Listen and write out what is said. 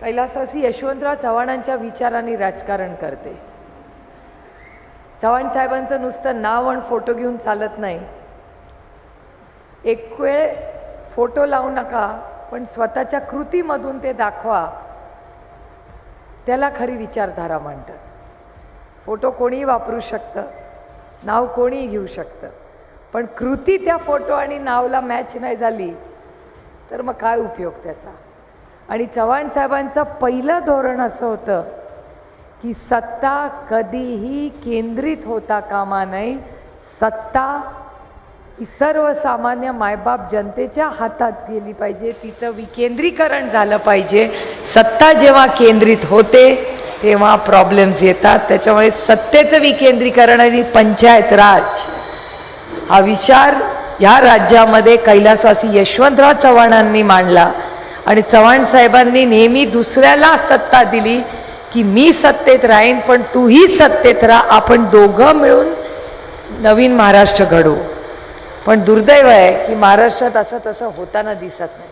कैलासवासी यशवंतराव चव्हाणांच्या विचाराने राजकारण करते. चव्हाण साहेबांचं नुसतं नाव आणि फोटो घेऊन चालत नाही. एक वेळ फोटो लावू नका पण स्वतःच्या कृतीमधून ते दाखवा. त्याला खरी विचारधारा म्हणतात फोटो कोणीही वापरू शकतं नाव कोणीही घेऊ शकतं पण कृती त्या फोटो आणि नावला मॅच नाही झाली तर मग काय उपयोग त्याचा? आणि चव्हाण साहेबांचं पहिलं धोरण असं होतं की सत्ता कधीही केंद्रित होता कामा नये. सत्ता ही सर्वसामान्य मायबाप जनतेच्या हातात गेली पाहिजे. तिचं विकेंद्रीकरण झालं पाहिजे. सत्ता जेव्हा केंद्रित होते तेव्हा प्रॉब्लेम्स येतात. त्याच्यामुळे सत्तेचं विकेंद्रीकरण आणि पंचायत राज हा विचार ह्या राज्यामध्ये कैलासवासी यशवंतराव चव्हाणांनी मांडला. आणि चव्हाण साहेबांनी नेहमी दुसऱ्याला सत्ता दिली की मी सत्तेत राहीन पण तूही सत्तेत राहा. आपण दोघं मिळून नवीन महाराष्ट्र घडू पण दुर्दैव आहे की महाराष्ट्रात असं तसं होताना दिसत नाही.